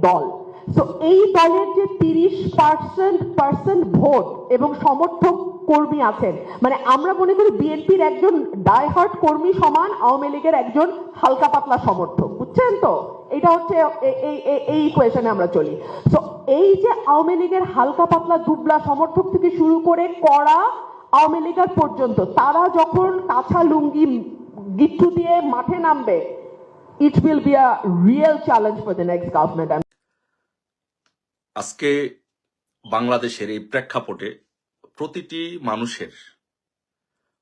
দল। তো এই দলের যে তিরিশ পার্সেন্ট পার্সেন্ট ভোট এবং সমর্থক কর্মী আছেন মানে আমরা মনে করি বিএনপির একজন ডাইহার্ট কর্মী সমান, আওয়ামী লীগের একজন হালকা পাতলা সমর্থক। বুঝছেন তো? এটা হচ্ছে এই এই- কোয়েশনে আমরা চলি। তো এই যে আওয়ামী লীগের হালকা পাতলা দুবলা সমর্থক থেকে শুরু করে কড়া আওয়ামী লীগের পর্যন্ত, তারা যখন কাঁচা লুঙ্গি গিট্টু দিয়ে মাঠে নামবে it will be a real challenge for the next government আজকে বাংলাদেশের এই প্রেক্ষাপটে প্রতিটি মানুষের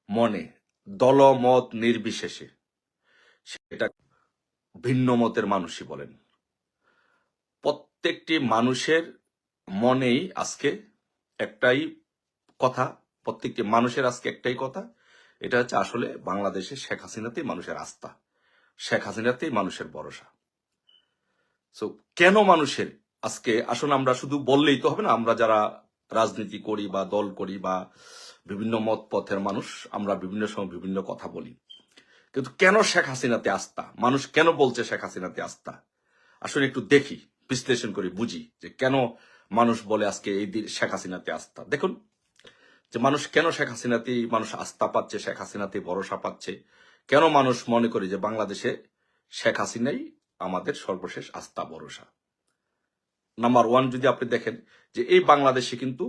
মনে দলমত নির্বিশেষে সেটা ভিন্ন মতের মানুষই বলেন। প্রত্যেকটি মানুষের মনেই আজকে একটাই কথা, প্রত্যেকটি মানুষের আজকে একটাই কথা, এটা হচ্ছে আসলে বাংলাদেশে শেখ হাসিনাতেই মানুষের আস্থা, শেখ হাসিনাতেই মানুষের ভরসা। সো কেন মানুষের আজকে আসলে আমরা শুধু বললেই তো হবে না, আমরা যারা রাজনীতি করি বা দল করি বা বিভিন্ন মত পথের মানুষ, আমরা বিভিন্ন সময় বিভিন্ন কথা বলি। কিন্তু কেন শেখ হাসিনাতে আস্থা? মানুষ কেন বলছে শেখ হাসিনাতে আস্থা? আসলে একটু দেখি, বিশ্লেষণ করি বুঝি যে কেন মানুষ বলে আজকে এই দিন শেখ হাসিনাতে আস্থা? দেখুন, যে মানুষ কেন শেখ হাসিনাতে মানুষ আস্থা পাচ্ছে, শেখ হাসিনাতে ভরসা পাচ্ছে, কেন মানুষ মনে করে যে বাংলাদেশে শেখ হাসিনাই আমাদের সর্বশেষ আস্থা, ভরসা? নাম্বার ওয়ান যদি আপনি দেখেন যে এই বাংলাদেশে কিন্তু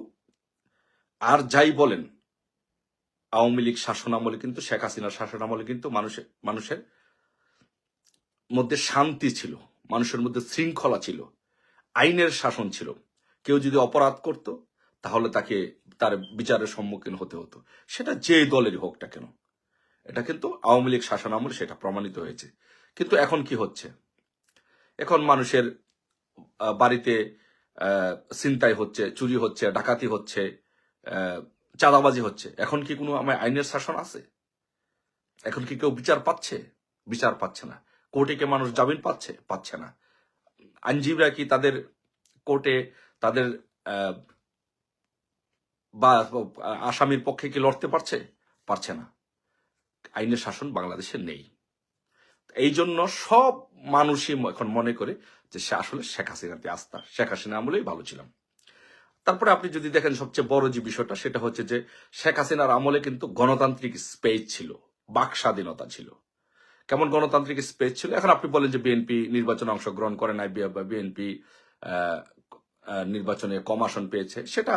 আর যাই বলেন, আওয়ামী লীগ শাসন আমলে কিন্তু, শেখ হাসিনার শাসন আমলে কিন্তু মানুষের মানুষের মধ্যে শান্তি ছিল, মানুষের মধ্যে শৃঙ্খলা ছিল, আইনের শাসন ছিল। কেউ যদি অপরাধ করত, তাহলে তাকে তার বিচারের সম্মুখীন হতে হতো। সেটা যে দলেরই হোক না কেন, এটা কিন্তু আওয়ামী লীগ শাসন আমলে সেটা প্রমাণিত হয়েছে। কিন্তু এখন কি হচ্ছে? এখন মানুষের বাড়িতে আহ, হচ্ছে চুরি হচ্ছে ডাকাতি হচ্ছে চাঁদাবাজি হচ্ছে। এখন কি কোনো আমার আইনের শাসন আছে? এখন কি কেউ বিচার পাচ্ছে? বিচার পাচ্ছে না। কোর্টে কে মানুষ জামিন পাচ্ছে? পাচ্ছে না। আইনজীবীরা কি তাদের কোর্টে তাদের বা আসামির পক্ষে কি লড়তে পারছে? পারছে না। আইনের শাসন বাংলাদেশে নেই। এই জন্য সব মানুষই এখন মনে করে যে সে আসলে শেখ হাসিনাতে আস্থা, শেখ হাসিনা আমলেই ভালো ছিলাম। তারপরে আপনি যদি দেখেন সবচেয়ে বড় যে বিষয়টা, সেটা হচ্ছে যে শেখ হাসিনার আমলে কিন্তু গণতান্ত্রিক স্পেস ছিল, বাক স্বাধীনতা ছিল। কেমন গণতান্ত্রিক স্পেস ছিল? এখন আপনি বলেন যে বিএনপি নির্বাচনে অংশগ্রহণ করে নাই বিএনপি নির্বাচনে কম আসন পেয়েছে, সেটা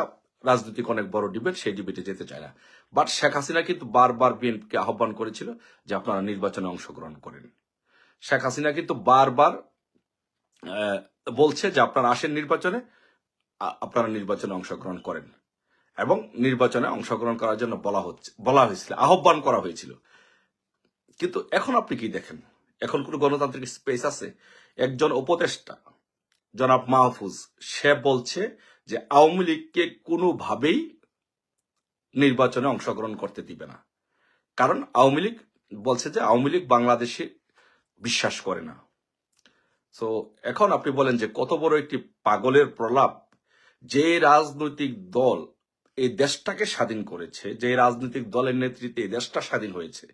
রাজনৈতিক অনেক বড় ডিবেট সেই ডিবেটে যেতে চায় না। বাট শেখ হাসিনা কিন্তু বারবার বিএনপিকে আহ্বান করেছিল যে আপনারা নির্বাচনে অংশগ্রহণ করেন। শেখ হাসিনা কিন্তু বারবার বলছে যে আপনারা আসেন নির্বাচনে আপনারা নির্বাচনে অংশগ্রহণ করেন। এবং নির্বাচনে অংশগ্রহণ করার জন্য বলা হচ্ছে, বলা হয়েছিল, আহ্বান করা হয়েছিল। কিন্তু এখন আপনি কি দেখেন? এখন কোন গণতান্ত্রিক স্পেস আছে? একজন উপদেষ্টা, জনাব মাহফুজ, সে বলছে যে আওয়ামী লীগকে কোনোভাবেই নির্বাচনে অংশগ্রহণ করতে দিবে না। কারণ আওয়ামী লীগ বলছে যে আওয়ামী লীগ বাংলাদেশে বিশ্বাস করে না। তো এখন আপনি বলেন যে কত বড় একটি পাগলের প্রলাপ যে রাজনৈতিক দল এই দেশটাকে স্বাধীন করেছে, যে রাজনৈতিক দলের নেতৃত্বে এই দেশটা স্বাধীন হয়েছে,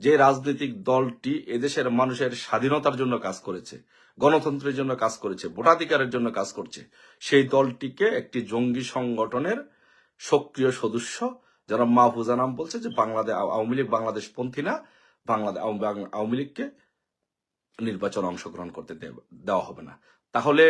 যে রাজনৈতিক দলটি এদেশের মানুষের স্বাধীনতার জন্য কাজ করেছে, গণতন্ত্রের জন্য কাজ করেছে, ভোটাধিকারের জন্য কাজ করছে, সেই দলটিকে একটি জঙ্গি সংগঠনের সক্রিয় সদস্য যারা মাহফুজা নাম বলছে যে বাংলাদেশ আওয়ামী লীগ বাংলাদেশ পন্থী না বাংলাদেশ আওয়ামী লীগকে নির্বাচন অংশগ্রহণ করতে দেওয়া হবে না। তাহলে